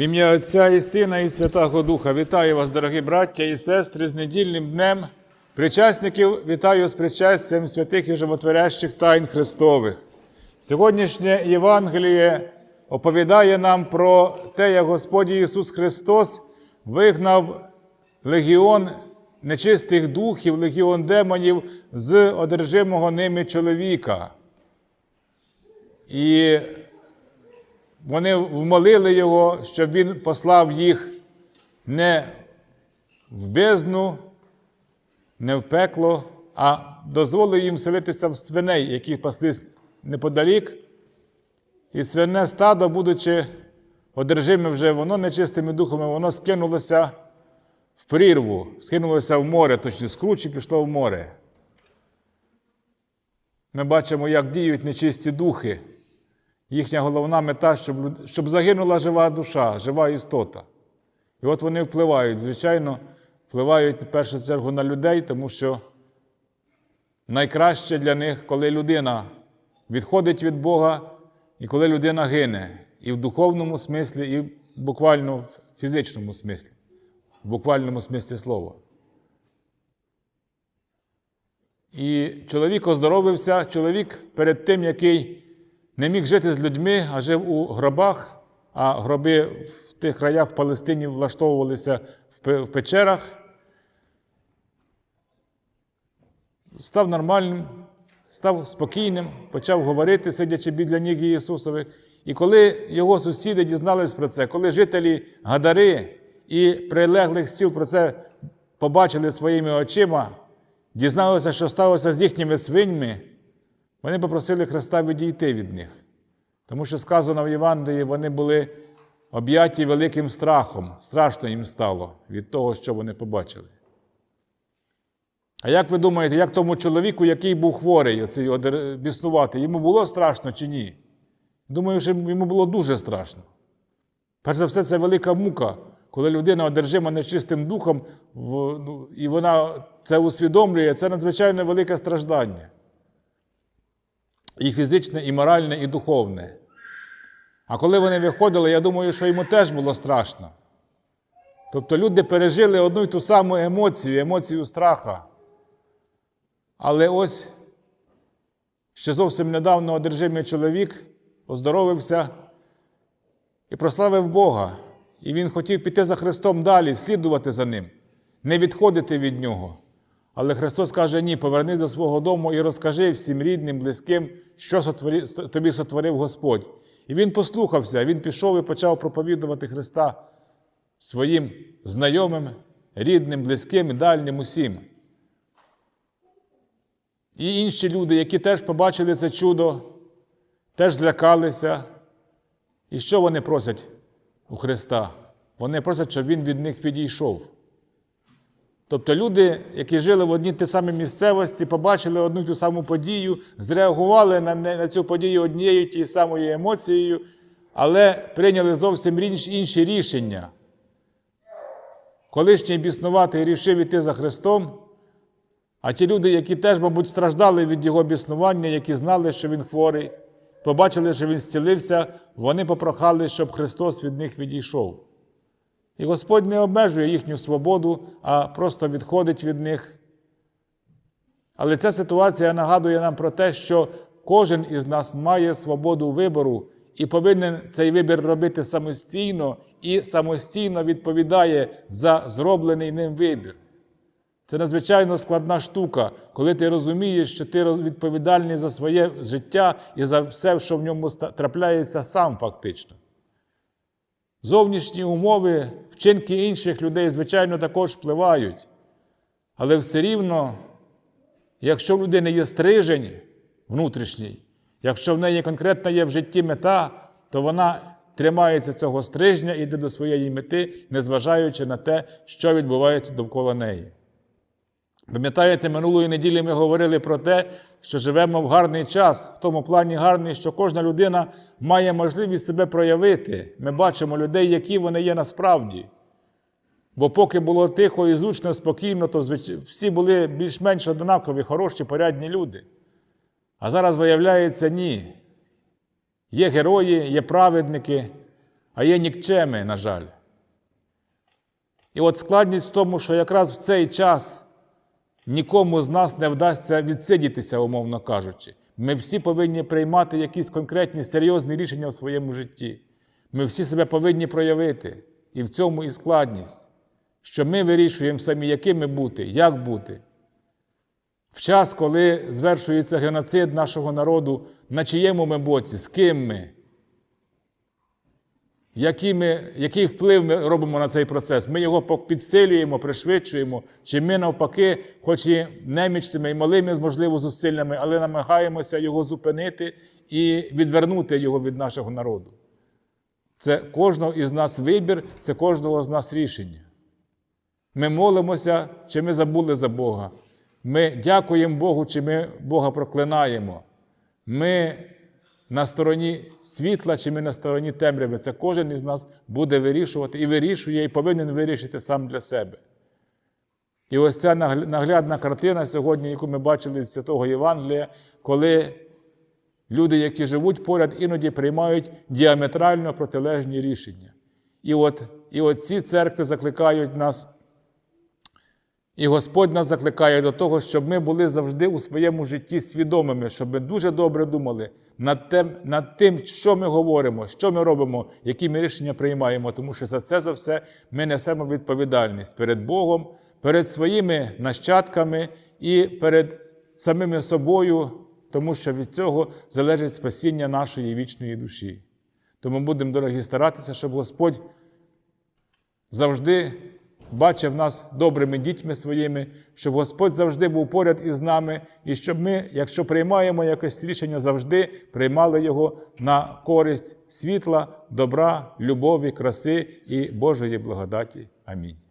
В ім'я Отця і Сина, і Святого Духа вітаю вас, дорогі браття і сестри, з недільним днем. Причасників вітаю з причастям святих і животворящих тайн Христових. Сьогоднішнє Євангеліє оповідає нам про те, як Господь Ісус Христос вигнав легіон нечистих духів, легіон демонів з одержимого ними чоловіка. І вони вмолили його, щоб він послав їх не в бездну, не в пекло, а дозволив їм селитися в свиней, які паслись неподалік. І свине стадо, будучи одержиме вже воно нечистими духами, воно скинулося в прірву, скинулося в море, точно з кручі пішло в море. Ми бачимо, як діють нечисті духи. Їхня головна мета, щоб, щоб загинула жива душа, жива істота. І от вони впливають, звичайно, впливають в першу чергу на людей, тому що найкраще для них, коли людина відходить від Бога і коли людина гине. І в духовному смислі, і буквально в фізичному смислі, в буквальному смислі слова. І чоловік оздоровився, чоловік перед тим, який не міг жити з людьми, а жив у гробах, а гроби в тих краях в Палестині влаштовувалися в печерах. Став нормальним, став спокійним, почав говорити, сидячи біля ніг Ісусових. І коли його сусіди дізнались про це, коли жителі Гадари і прилеглих сіл про це побачили своїми очима, дізналися, що сталося з їхніми свиньми, вони попросили Христа відійти від них. Тому що сказано в Євангелії, вони були об'яті великим страхом. Страшно їм стало від того, що вони побачили. А як ви думаєте, як тому чоловіку, який був хворий, оцей біснувати, йому було страшно чи ні? Думаю, що йому було дуже страшно. Перш за все, це велика мука, коли людина одержима нечистим духом, ну, і вона це усвідомлює, це надзвичайно велике страждання. І фізичне, і моральне, і духовне. А коли вони виходили, я думаю, що йому теж було страшно. Тобто люди пережили одну й ту саму емоцію, емоцію страха. Але ось ще зовсім недавно одержимий чоловік оздоровився і прославив Бога. І він хотів піти за Христом далі, слідувати за ним, не відходити від нього. Але Христос каже: ні, повернись до свого дому і розкажи всім рідним, близьким, що сотворі- тобі сотворив Господь. І він послухався, він пішов і почав проповідувати Христа своїм знайомим, рідним, близьким і дальнім усім. І інші люди, які теж побачили це чудо, теж злякалися. І що вони просять у Христа? Вони просять, щоб Він від них відійшов. Тобто люди, які жили в одній ті самій місцевості, побачили одну ту саму подію, зреагували на, на цю подію однією тією самою емоцією, але прийняли зовсім інші рішення. Колишній біснуватий рішив іти за Христом, а ті люди, які теж, мабуть, страждали від його біснування, які знали, що він хворий, побачили, що він зцілився, вони попрохали, щоб Христос від них відійшов. І Господь не обмежує їхню свободу, а просто відходить від них. Але ця ситуація нагадує нам про те, що кожен із нас має свободу вибору і повинен цей вибір робити самостійно і самостійно відповідає за зроблений ним вибір. Це надзвичайно складна штука, коли ти розумієш, що ти відповідальний за своє життя і за все, що в ньому трапляється сам фактично. Зовнішні умови, вчинки інших людей, звичайно, також впливають. Але все рівно, якщо в людини є стрижень внутрішній, якщо в неї конкретна є в житті мета, то вона тримається цього стрижня і йде до своєї мети, незважаючи на те, що відбувається довкола неї. Пам'ятаєте, минулої неділі ми говорили про те, що живемо в гарний час, в тому плані гарний, що кожна людина має можливість себе проявити. Ми бачимо людей, які вони є насправді. Бо поки було тихо і зручно, спокійно, то всі були більш-менш однакові, хороші, порядні люди. А зараз виявляється, ні. Є герої, є праведники, а є нікчеми, на жаль. І от складність в тому, що якраз в цей час нікому з нас не вдасться відсидітися, умовно кажучи. Ми всі повинні приймати якісь конкретні серйозні рішення в своєму житті. Ми всі себе повинні проявити. І в цьому і складність, що ми вирішуємо самі, якими бути, як бути. В час, коли звершується геноцид нашого народу, на чиєму ми боці, з ким ми, який, ми, який вплив ми робимо на цей процес? Ми його підсилюємо, пришвидшуємо, чи ми навпаки, хоч і немічними і малими, можливо, зусиллями, але намагаємося його зупинити і відвернути його від нашого народу. Це кожного із нас вибір, це кожного з нас рішення. Ми молимося, чи ми забули за Бога. Ми дякуємо Богу, чи ми Бога проклинаємо. Ми на стороні світла, чи ми на стороні темряви. Це кожен із нас буде вирішувати і вирішує, і повинен вирішити сам для себе. І ось ця наглядна картина сьогодні, яку ми бачили з Святого Євангелія, коли люди, які живуть поряд, іноді приймають діаметрально протилежні рішення. І от, і ці церкви закликають нас. І Господь нас закликає до того, щоб ми були завжди у своєму житті свідомими, щоб ми дуже добре думали над тим, над тим, що ми говоримо, що ми робимо, які ми рішення приймаємо, тому що за це за все ми несемо відповідальність перед Богом, перед своїми нащадками і перед самими собою, тому що від цього залежить спасіння нашої вічної душі. Тому будемо, дорогі, старатися, щоб Господь завжди бачив нас добрими дітьми своїми, щоб Господь завжди був поряд із нами, і щоб ми, якщо приймаємо якесь рішення, завжди приймали його на користь світла, добра, любові, краси і Божої благодаті. Амінь.